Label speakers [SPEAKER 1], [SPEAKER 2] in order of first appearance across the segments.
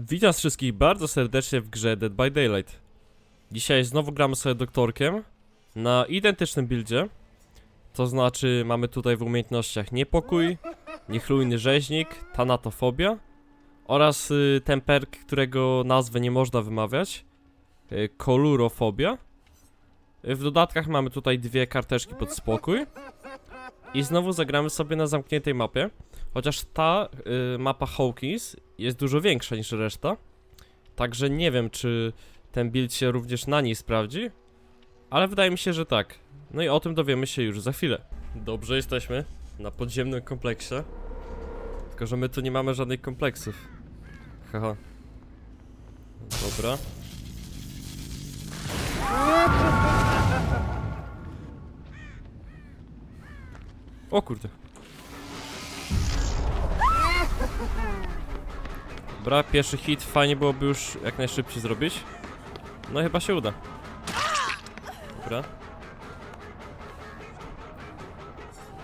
[SPEAKER 1] Witam wszystkich bardzo serdecznie w grze Dead by Daylight. Dzisiaj znowu gramy sobie doktorkiem na identycznym buildzie. To znaczy mamy tutaj w umiejętnościach niepokój, niechlujny rzeźnik, tanatofobia oraz y, ten perk, którego nazwy nie można wymawiać, y, kolurofobia. Y, w dodatkach mamy tutaj dwie karteczki pod spokój. I znowu zagramy sobie na zamkniętej mapie. Chociaż ta y, mapa Hawkins jest dużo większa niż reszta. Także nie wiem, czy ten build się również na niej sprawdzi. Ale wydaje mi się, że tak. No i o tym dowiemy się już za chwilę. Dobrze, jesteśmy na podziemnym kompleksie. Tylko, że my tu nie mamy żadnych kompleksów. Haha. Dobra. O kurde. Dobra, pierwszy hit fajnie byłoby już jak najszybciej zrobić. No chyba się uda. Dobra.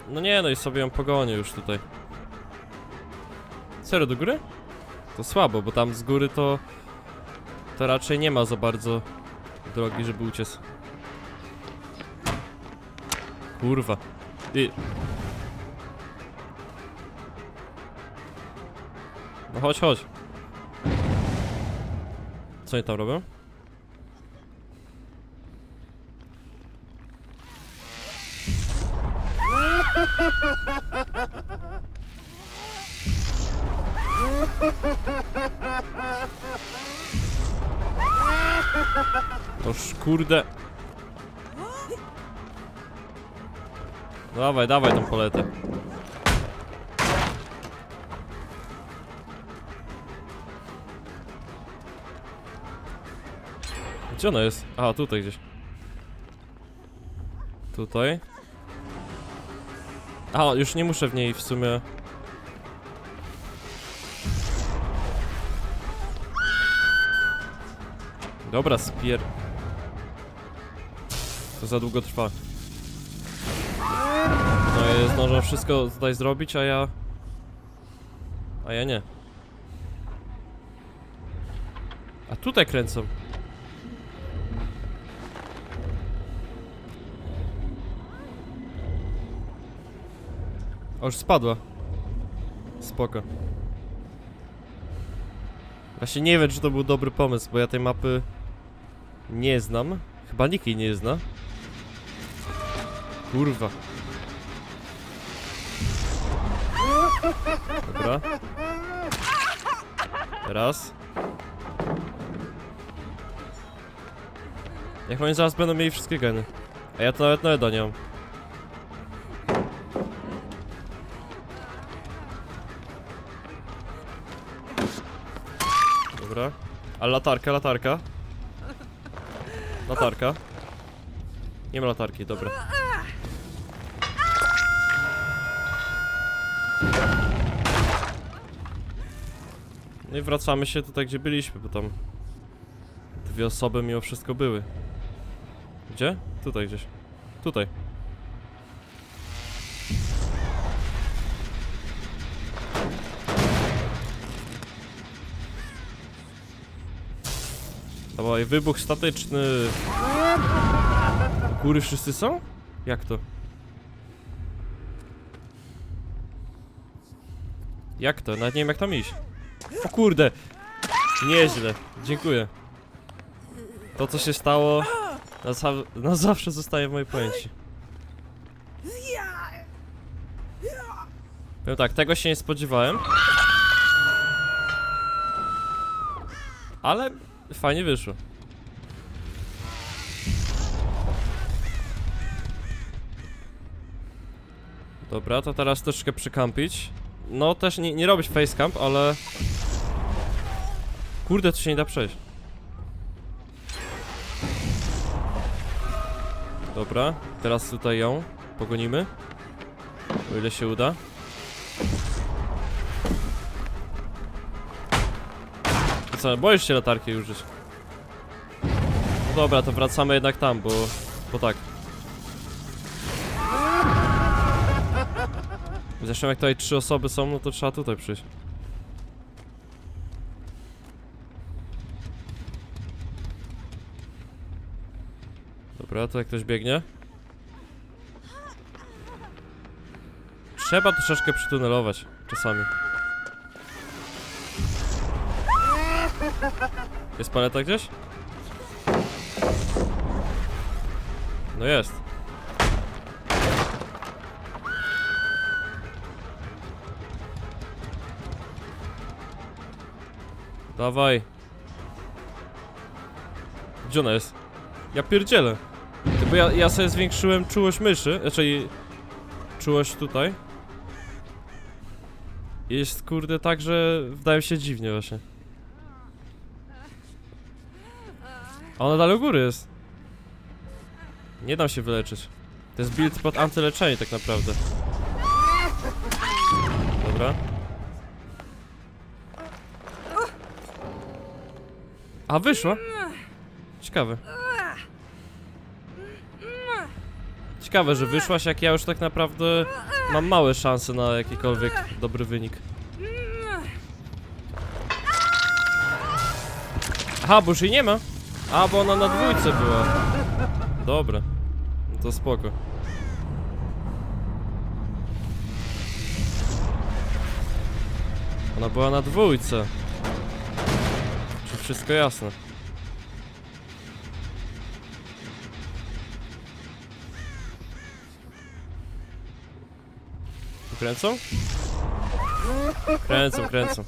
[SPEAKER 1] No nie, no i sobie ją pogonię już tutaj. Serio, do góry? To słabo, bo tam z góry to... To raczej nie ma za bardzo drogi, żeby uciec. Kurwa. Ty. No chodź, chodź. Co oni tam robią? Noż kurde. Dawaj, dawaj tą paletę. Gdzie ona jest? A, tutaj gdzieś. Tutaj. A, już nie muszę w niej w sumie. Dobra, spier... To za długo trwa. No i zdążę wszystko tutaj zrobić, a ja... A ja nie. A tutaj kręcą. O, już spadła. Spoko. Właśnie nie wiem, czy to był dobry pomysł, bo ja tej mapy nie znam. Chyba nikt jej nie zna. Kurwa. Dobra. Raz. Jak oni zaraz będą mieli wszystkie geny. A ja to nawet na Edo nie mam. Dobra. A latarka, latarka. Latarka. Nie ma latarki, dobra. No i wracamy się tutaj, gdzie byliśmy, bo tam dwie osoby mimo wszystko były. Gdzie? Tutaj gdzieś. Tutaj. Dawaj, wybuch statyczny. Góry wszyscy są? Jak to? Jak to? Nawet nie wiem jak tam iść. O kurde! Nieźle, dziękuję. To co się stało na, za na zawsze zostaje w mojej pamięci. Powiem tak, tego się nie spodziewałem. Ale fajnie wyszło. Dobra, to teraz troszeczkę przykampić. No też nie, nie robić facecamp, ale... Kurde, tu się nie da przejść. Dobra, teraz tutaj ją pogonimy. O ile się uda. co? Boisz się latarki użyć. No dobra, to wracamy jednak tam, bo... Bo tak. Zresztą jak tutaj trzy osoby są, no to trzeba tutaj przyjść. Dobra, to jak ktoś biegnie? Trzeba troszeczkę przytunelować czasami. Jest paleta gdzieś? No jest. Dawaj. Gdzie ona jest? Ja pierdzielę. Bo ja, ja sobie zwiększyłem czułość myszy, znaczy czułość tutaj. Jest kurde tak, że wydaje się dziwnie właśnie. A ona dalej u góry jest. Nie dam się wyleczyć. To jest build pod antyleczenie tak naprawdę. Dobra. A wyszła? Ciekawe. Ciekawe, że wyszłaś, jak ja już tak naprawdę mam małe szanse na jakikolwiek dobry wynik. Aha, bo już jej nie ma. A, bo ona na dwójce była. Dobra. No to spoko. Ona była na dwójce. Czy wszystko jasne? Kręcą? Kręcą, kręcą.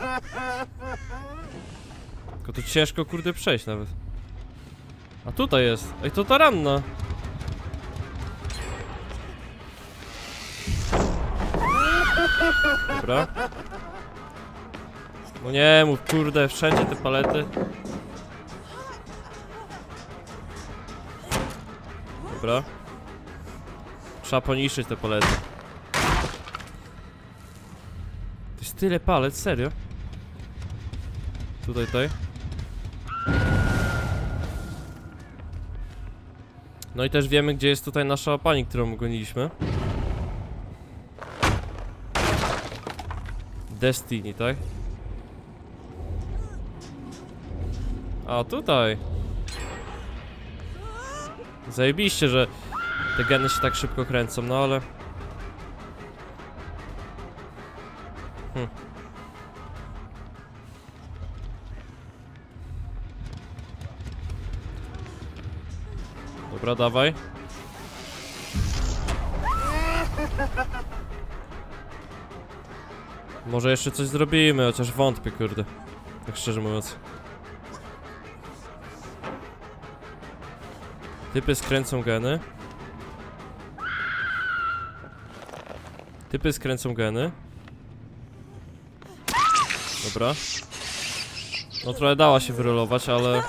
[SPEAKER 1] Tylko tu ciężko kurde przejść nawet. A tutaj jest. Ej, to ta ranna. Dobra. No nie mów, kurde, wszędzie te palety. Dobra. Trzeba poniszczyć te palety. To jest tyle palet, serio? Tutaj, tutaj. No i też wiemy, gdzie jest tutaj nasza pani, którą goniliśmy. Destiny, tak? A, tutaj. Zajebiście, że te geny się tak szybko kręcą, no ale... Hm. Dobra, dawaj. Może jeszcze coś zrobimy, chociaż wątpię, kurde. Tak szczerze mówiąc. Typy skręcą geny. Typy skręcą geny. Dobra. No trochę dała się wyrolować, ale...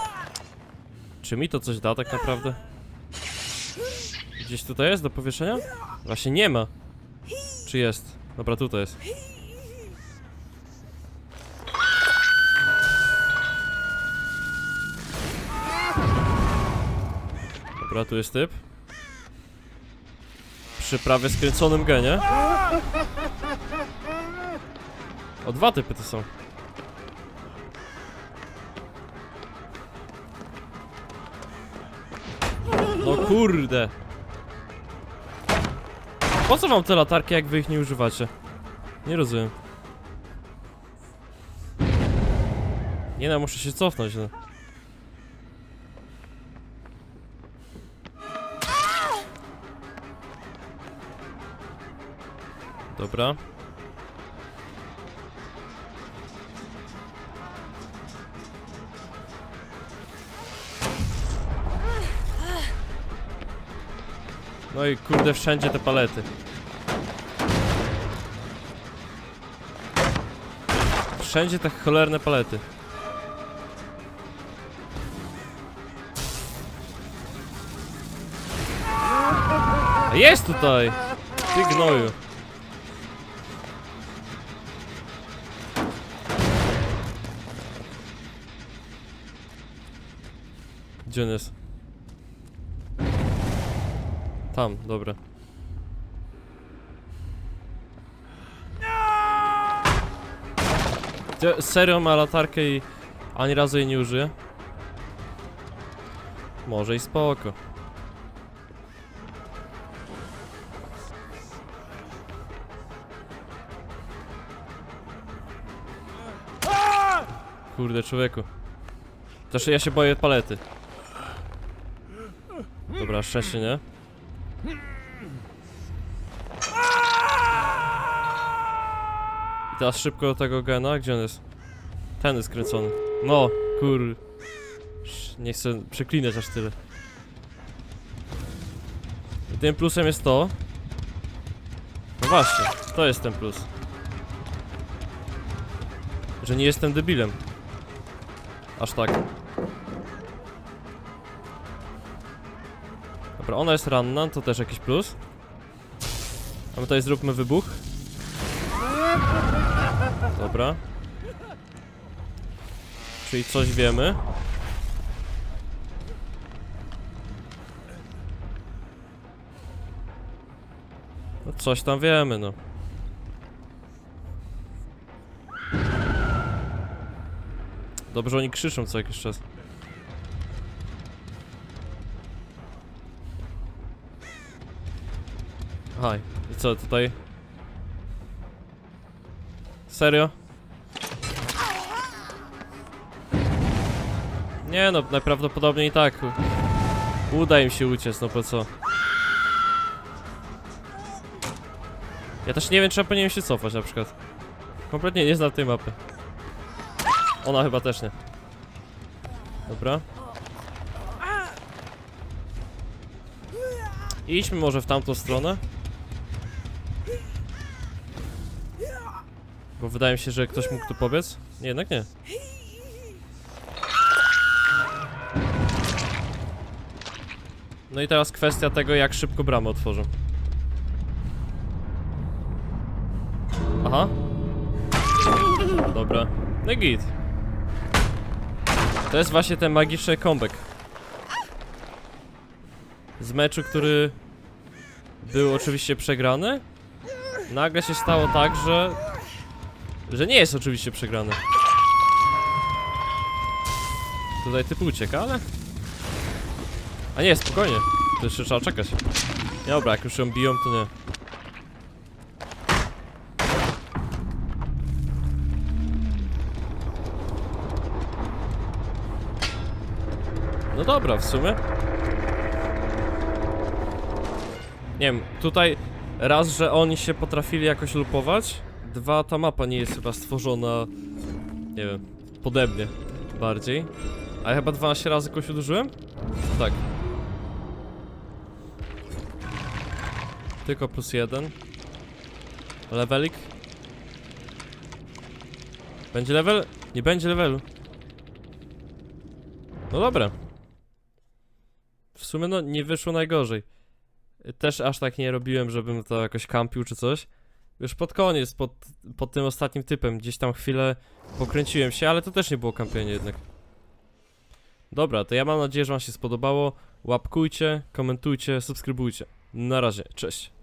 [SPEAKER 1] Czy mi to coś da tak naprawdę? Gdzieś tutaj jest do powieszenia? Właśnie nie ma. Czy jest? Dobra, tutaj jest. Dobra, tu jest typ. Przy prawie skręconym genie. O, dwa typy to są. No kurde. Po co wam te latarki, jak wy ich nie używacie? Nie rozumiem. Nie no, muszę się cofnąć, no. Dobra. No i kurde, wszędzie te palety. Wszędzie te cholerne palety. Jest tutaj! Ty gnoju. Gdzie on jest? tam, dobra. Serio ma latarkę i ani razu jej nie użyję? Może i spoko. Kurde, człowieku. Też ja się boję palety. Dobra, szczęście, nie? I teraz szybko do tego gena. Gdzie on jest? Ten jest kręcony. No, kur... Nie chcę przeklinać aż tyle. I tym plusem jest to... No właśnie, to jest ten plus. Że nie jestem debilem. Aż tak. Dobra, ona jest ranna, to też jakiś plus. A my tutaj zróbmy wybuch. Dobra. Czyli coś wiemy. No coś tam wiemy, no. Dobrze, oni krzyczą co jakiś czas. Aha, i co tutaj? Serio? Nie no, najprawdopodobniej tak. Uda im się uciec, no po co? Ja też nie wiem, czy ja powinienem się cofać na przykład. Kompletnie nie znam tej mapy. Ona chyba też nie. Dobra. Idźmy może w tamtą stronę. Bo wydaje mi się, że ktoś mógł tu pobiec. Nie, jednak nie. No i teraz kwestia tego, jak szybko bramę otworzą. Aha. Dobra. No git. To jest właśnie ten magiczny comeback. Z meczu, który był oczywiście przegrany. Nagle się stało tak, że... Że nie jest oczywiście przegrany. Tutaj typ ucieka, ale... A nie, spokojnie. To jeszcze trzeba czekać. Dobra, jak już ją biją, to nie. No dobra, w sumie. Nie wiem, tutaj raz, że oni się potrafili jakoś lupować, dwa, ta mapa nie jest chyba stworzona, nie wiem, pode bardziej. A ja chyba 12 razy kogoś uderzyłem? Tak. Tylko plus jeden. Levelik. Będzie level? Nie będzie levelu. No dobra. W sumie no nie wyszło najgorzej. Też aż tak nie robiłem, żebym to jakoś kampił czy coś. Już pod koniec, pod, pod tym ostatnim typem, gdzieś tam chwilę pokręciłem się, ale to też nie było kampienie jednak. Dobra, to ja mam nadzieję, że wam się spodobało. Łapkujcie, komentujcie, subskrybujcie. Na razie, cześć.